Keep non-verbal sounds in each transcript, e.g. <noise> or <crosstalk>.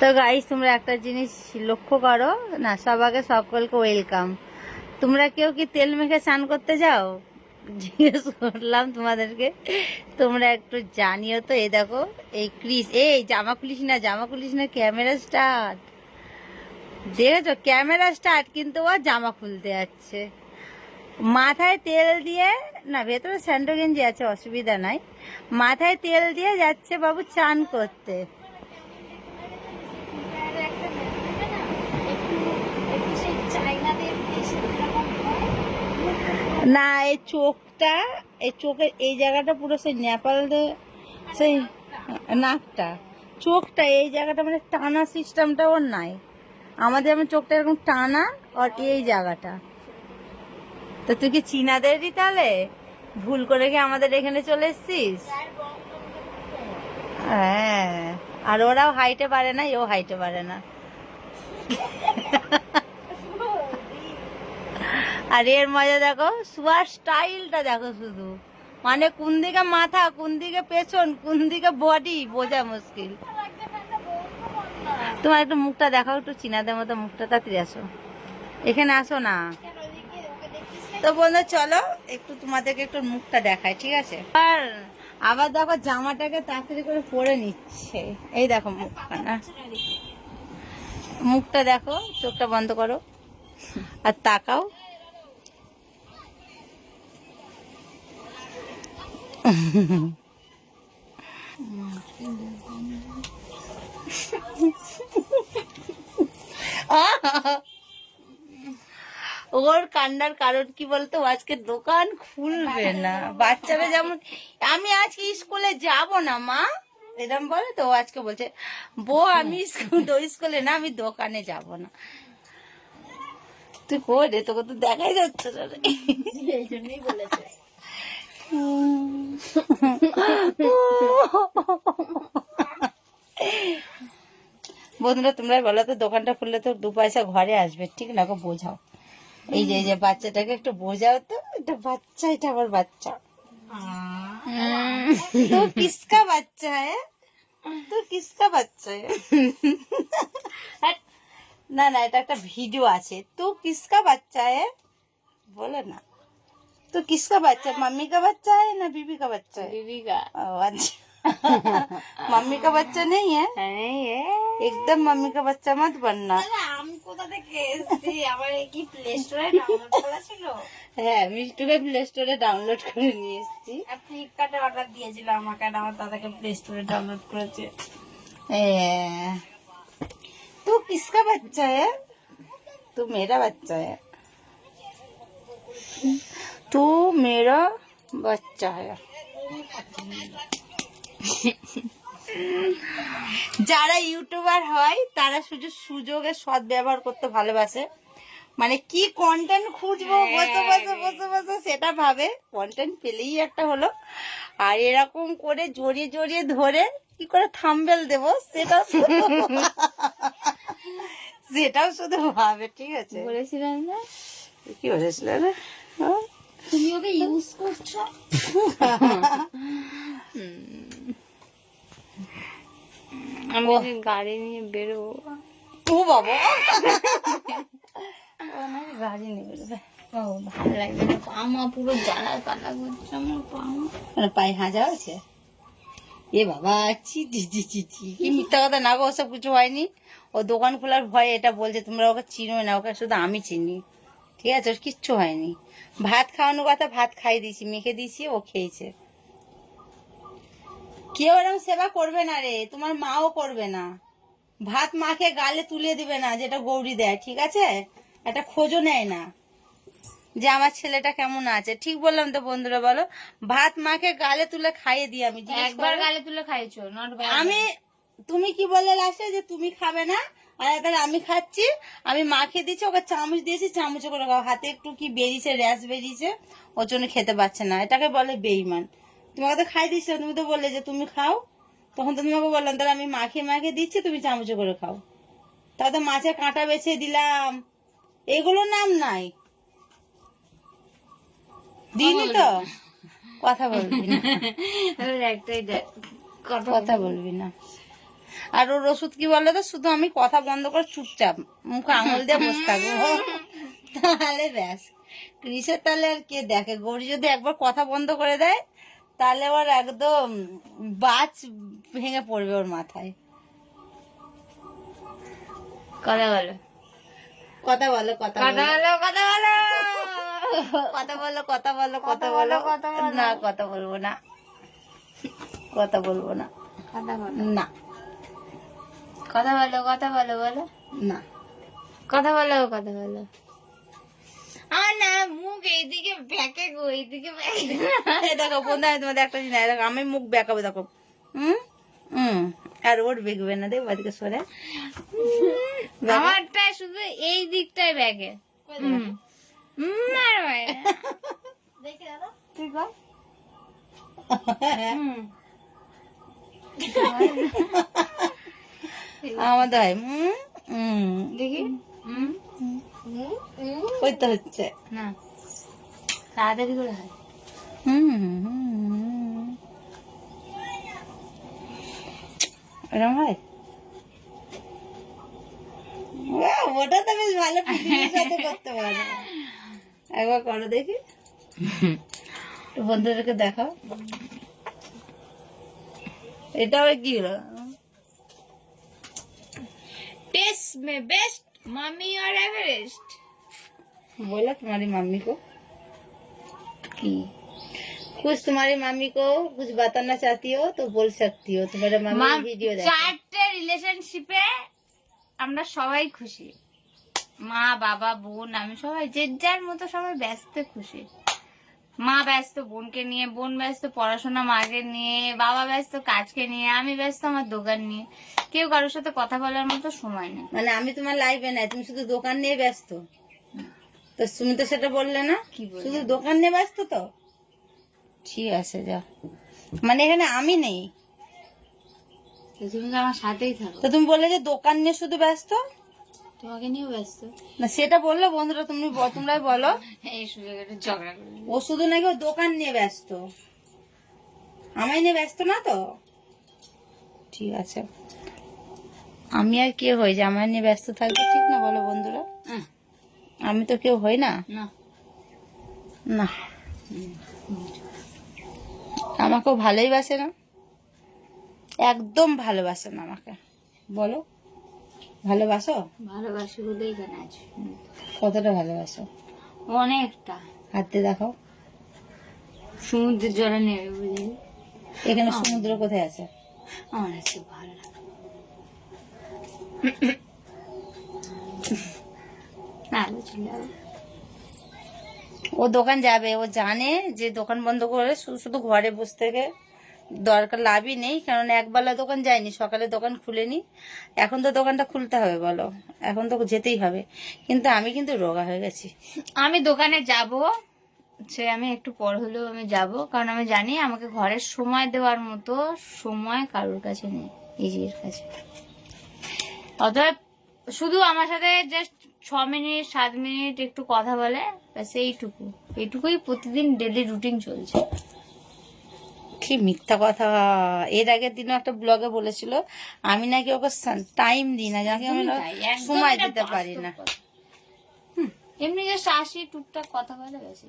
তো গাইস তোমরা একটা জিনিস লক্ষ্য করো। না সবাকে সকলকে ওয়েলকাম তোমরা কেউ কি তেল মেখে স্নান করতে যাও? জিজ্ঞেস করলাম তোমাদেরকে। তোমরা একটু জানিও তো, এই দেখো, এই ক্রিস এই জামা খুলিস না, জামা খুলিস না ক্যামেরা স্টার্ট দেখেছ ক্যামেরা স্টার্ট কিন্তু ও জামা খুলতে যাচ্ছে। মাথায় তেল দিয়ে, না, ভেতরে স্যান্ডো গেঞ্জি আছে, অসুবিধা নাই। মাথায় তেল দিয়ে যাচ্ছে বাবু চান করতে। না, এই চোখটা, এই চোখের এই জায়গাটা পুরো সেই নেপাল সেই নাকটা। চোখটা এই জায়গাটা মানে টানা সিস্টেমটা ওর নাই। আমাদের যেমন চোখটা এরকম টানা আর এই জায়গাটা। তো তুই কি চীনাদেরই তাহলে? ভুল করে কি আমাদের এখানে চলে এসছিস? হ্যাঁ আর ওরাও হাইটে পারে না, এও হাইটে পারে না। <laughs> আর এর মজা দেখো শোয়ার স্টাইলটা দেখো শুধু। মানে কোন দিকে মাথা কোন দিকে পেছন কোন দিকে বডি বোঝা মুশকিল। তোমার একটু মুখটা দেখাও, একটু চীনাদের মতো মুখটা, তাড়াতাড়ি আসো। এখানে আসো না। তো বন্ধু, চলো, একটু তোমাদেরকে একটু মুখটা দেখায় ঠিক আছে? আর আবার দেখো, জামাটাকে তাড়াতাড়ি করে পরে নিচ্ছে। এই দেখো মুখখানা। মুখটা দেখো, চোখটা বন্ধ করো। আর তাকাও। ওর কান্নার কারণ কি বলতো? আজকে দোকান খুলবে না। বাচ্চারা যেমন আমি আজকে স্কুলে যাব না, মা। এরম বলে তো আজকে বলছে, বউ, আমি স্কুলে না, আমি দোকানে যাব না। তুই করে তোকে তো দেখাই যাচ্ছে না রে। এই জন্যই বলেছে বন্ধুরা তোমরা বলো তো, দোকানটা খুললে তো দু পয়সা ঘরে আসবে, ঠিক না গো? বোঝাও। এই যে এই যে বাচ্চাটাকে একটু বোঝাও তো, এটা বাচ্চা, এটা আমার বাচ্চা। তো কিসকা বাচ্চা হ্যাঁ তো কিসকা বাচ্চা হ্যাঁ। না না, এটা একটা ভিডিও আছে। তো কিসকা বাচ্চা হ্যাঁ বলে না। तो किसका बच्चा मम्मी का बच्चा है ना बीबी का बच्चा है बीबी का ओ, अच्छा <laughs> मम्मी का बच्चा नहीं है एकदम मम्मी का बच्चा मत बनना আমি কোথা থেকে এসেছি আমার এই কি প্লে স্টোরে ডাউনলোড করা ছিল হ্যাঁ মিষ্টুকে প্লে স্টোরে ডাউনলোড করে নিয়ে এসেছি ফ্লিপকার্টে অর্ডার দিয়েছিল আমাকে আর আমার দাদাকে প্লে স্টোরে ডাউনলোড করেছে ए, तू किसका बच्चा है तू मेरा बच्चा है तू मेरा बच्चा है যারা ইউটিউবার হয় তারা শুধু সুযোগের সৎ ব্যবহার করতে ভালোবাসে মানে কি কন্টেন্ট খুঁজবো বসে বসে বসে বসে সেটা ভাবে কন্টেন্ট পেলেই একটা হলো আর এরকম করে জড়িয়ে জড়িয়ে ধরে কি করে থাম্বেল দেবো সেটাও শুধু- সেটাও শুধু ভাবে ঠিক আছে বলেছিলাম না কি বলেছিল রে হ্যাঁ? তুমি ওকে ইউজ করছ? আমি গাড়ি নিয়ে বেরোবো। ও বাবা। নাকি গাড়ি নিয়ে বেরোবে। ও ভালো লাগবে না পামা পুরো জ্বালা কালা করছে আমার পামা পায়ে হাজা আছে এ বাবা চি চি চি চি চি কি মিথ্যা কথা না গো ওসব কিছু হয়নি। ও দোকান খোলার ভয়ে এটা বলছে তোমরা ওকে চিনো না ওকে শুধু আমি চিনি। ঠিক আছে ওর কিচ্ছু হয়নি। ভাত খাওয়ানোর কথা ভাত খাই দিয়েছি মেখে দিয়েছি ও খেয়েছে। কেউ এরকম সেবা করবে না রে তোমার মাও করবে না। ভাত মাখে গালে তুলে দিবে না যেটা গৌরী দেয় ঠিক আছে? একটা খোঁজও নেয় না যে আমার ছেলেটা কেমন আছে। ঠিক বললাম তো বন্ধুরা বলো। ভাত মাকে গালে তুলে খাইয়ে দিই আমি একবার গালে তুলে খাইছো আমি তুমি কি বললে লাস্টে যে তুমি খাবে না? আর একবার আমি খাচ্ছি আমি মাকে দিচ্ছি ওকে চামচ দিয়েছি চামচে করে হাতে একটু কি বেরিয়েছে র্যাশ বেরিয়েছে ওর জন্য খেতে পারছে না। এটাকে বলে বেইমান। তোমাকে তো খাই দিচ্ছ তুমি তো বললে যে তুমি খাও। তখন তো তোমাকে বললাম তাহলে আমি মাখে মাখে দিচ্ছি তুমি চামচে করে খাও। তা তো মাছের কাঁটা বেছে দিলাম। এগুলোর নাম নাই। দিইনি তো। কথা বলবি না। <laughs> একটাই কথা বলবি না। আর ওর ওষুধ কি বলো তো? শুধু আমি কথা বন্ধ করে চুপচাপ মুখে আঙুল দিয়ে বসে থাকব। তাহলে ব্যাস। ক্রিসের তাহলে আর কে দেখে? গৌরী যদি একবার কথা বন্ধ করে দেয় তাহলে ওর একদম বাজ ভেঙে পড়বে ওর মাথায়। কথা বলো। কথা বলো কথা বলো। কথা বলো কথা বলো। কথা বলো কথা বলো কথা বলো। না কথা বলব না। কথা বলব না। কথা বলো। না। কথা বলো কথা বলো বলো। না। কথা বলো কথা বলো। আমার না মুখ এইদিকে ব্যাকে গো এইদিকে দেখো বন্ধু আমি তোমাদের একটা জিনিস দেখো আমি মুখ বেঁকাবো দেখো। হুম? হুম। আর ওর বেগবে না দেখো এদিকে সরে। আমারটা শুধু এই দিকটাই ব্যাকে হুম। তুই কর। হুম। <laughs> আমাদের হুম হুম দেখি। ওই তো হচ্ছে। না তাড়াতাড়ি করে হয়। হুম হুম। হয়? ওটা তো বেশ ভালো সাথে করতে পারো। একবার করো দেখি। বন্ধুদেরকে দেখাও। এটা আবার কি হলো? टेस्ट में बेस्ट मम्मी और एवरेस्ट बोला तुम्हारी मम्मी को कि कुछ तुम्हारी मम्मी को कुछ बताना चाहती हो तो बोल सकती हो तुम्हारे मम्मी वीडियो देखो চারটে রিলেশনশিপে আমরা সবাই খুশি মা বাবা বোন আমি সবাই যে যার মতো সবাই ব্যস্ত খুশি মা ব্যস্ত বোনকে নিয়ে বোন ব্যস্ত পড়াশোনা মাকে নিয়ে বাবা ব্যস্ত কাজকে নিয়ে আমি ব্যস্ত আমার দোকান নিয়ে। কেউ কারোর সাথে কথা বলার মতো সময় নেই। মানে আমি তোমার লাইভে নাই তুমি শুধু দোকান নিয়ে ব্যস্ত। তো তুমি তো সেটা বললে না? শুধু দোকান নিয়ে ব্যস্ত তো? ঠিক আছে যা। মানে এখানে আমি নেই। তুমি তো আমার সাথেই থাকো। তো তুমি বললে যে দোকান নিয়ে শুধু ব্যস্ত? তোমাকে নিয়েও ব্যস্ত। না সেটা বলল বন্ধুরা তুমি তোমরাই বলো। এই সুযোগে একটু ঝগড়া ও শুধু নাকি ও দোকান নিয়ে ব্যস্ত। আমায় নিয়ে ব্যস্ত না তো? ঠিক আছে। আমি আর কে হই যে আমার নিয়ে ব্যস্ত থাকবে ঠিক না বলো বন্ধুরা? আমি তো কেউ হই না? না। না। আমাকেও ভালোই বাসে না। একদম ভালোবাসে না আমাকে। বলো। ভালোবাসো? ভালোবাসি বলেই এখানে আছি? কতটা ভালোবাসো? অনেকটা। হাতে দেখাও সমুদ্রের জলে নেমে বুঝলি? এখানে সমুদ্র কোথায় আছে? আমার আজকে ভালো লাগে। না বুঝলি ও দোকান যাবে। ও জানে যে দোকান বন্ধ করে শুধু শুধু ঘরে বসে থেকে দরকার লাভই নেই, কারণ একবেলা দোকান যায়নি, সকালে দোকান খুলেনি। এখন তো দোকানটা খুলতে হবে বলো, এখন তো যেতেই হবে। কিন্তু আমি কিন্তু রোগা হয়ে গেছি। আমি দোকানে যাব, সে আমি একটু পর হলেও আমি যাব, কারণ আমি জানি আমাকে ঘরের সময় দেওয়ার মতো সময় কারোর কাছে নেই, নিজের কাছে। অতএব শুধু আমার সাথে জাস্ট ছ মিনিট, সাত মিনিট একটু কথা বলে, ব্যাস এইটুকু। এইটুকুই প্রতিদিন ডেলি রুটিন চলছে। কি মিথ্যা কথা। এর আগের দিনও একটা ব্লগে বলেছিল আমি নাকি ওকে টাইম দিই না যাকে আমি সময় দিতে পারি না। এমনি জাস্ট আসি টুকটাক কথা বলে ব্যাস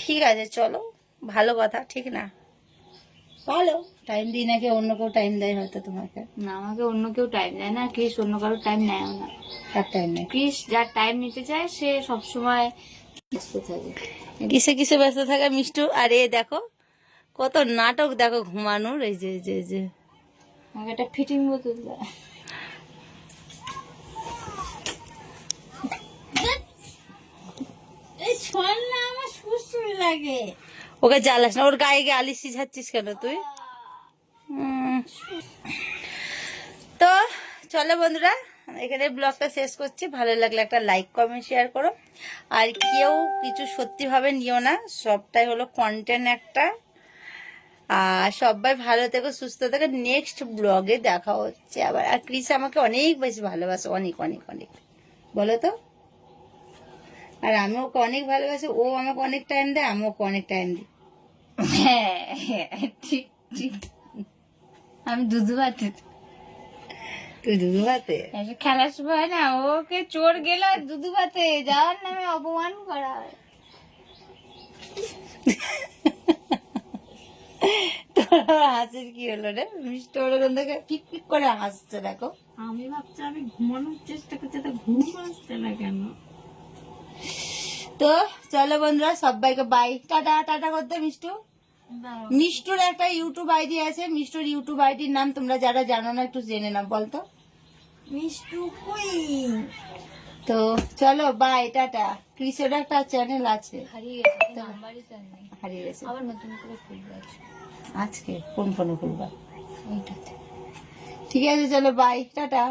ঠিক আছে চলো। ভালো কথা ঠিক না? ভালো। টাইম দিই নাকি অন্য কেউ টাইম দেয় হয়তো তোমাকে। না আমাকে অন্য কেউ টাইম দেয় না ক্রিস অন্য কারোর টাইম নেয়ও না। তার টাইম নেই ক্রিস যার টাইম নিতে চায় সে সবসময় ব্যস্ত থাকে। কিসে কিসে ব্যস্ত থাকে মিষ্টু? আর এ দেখো কত নাটক দেখো ঘুমানোর এই যে যে যে। একটা ফিটিং লাগে। ওকে জ্বালাস না ওর গায়ে গিয়ে আলি সিঝাচ্ছিস কেন তুই? তো চলো বন্ধুরা এখানে ব্লগটা শেষ করছি। ভালো লাগলে একটা লাইক কমেন্ট শেয়ার করো। আর কেউ কিছু সত্যিভাবে নিও না সবটাই হলো কন্টেন্ট একটা। আর সবাই ভালো থেকো সুস্থ থেকো। নেক্সট ব্লগে দেখা হচ্ছে আবার। আর ক্রিস আমাকে অনেক বেশি ভালোবাসে অনেক অনেক অনেক। বলো তো? আর আমি ওকে অনেক ভালোবাসি ও আমাকে অনেক টাইম দেয় আমি ওকে অনেক টাইম দিই। হ্যাঁ <laughs> ঠিক ঠিক। আমি দুধ ভাত। তুই দুধু ভাতে? খেলার সময় না ওকে চোর গেল দুধু ভাতে। যাওয়ার নামে অপমান করা হয়। তোর আবার হাসির কি হলো রে? মিষ্টি ওরকম দেখে পিক পিক করে হাসছে দেখো। আমি ভাবছি আমি ঘুমানোর চেষ্টা করছি তো ঘুম আসছে না কেন? তো চলো বন্ধুরা সবাইকে বাই টাটা টাটা করতে মিষ্টু। মিষ্টুর একটা ইউটিউব আইডি আছে। মিষ্টুর ইউটিউব আইডির নাম তোমরা যারা জানো না একটু জেনে নাও বলতো। মিষ্টু কুইন তো চলো বাই টাটা। ক্রিসের একটা চ্যানেল আছে। হারিয়ে গেছে হারিয়ে গেছে। আবার নতুন করে খুলবে আজকে। কোন ফোনে খুলবা এইটাতে ঠিক আছে চলো বাই টাটা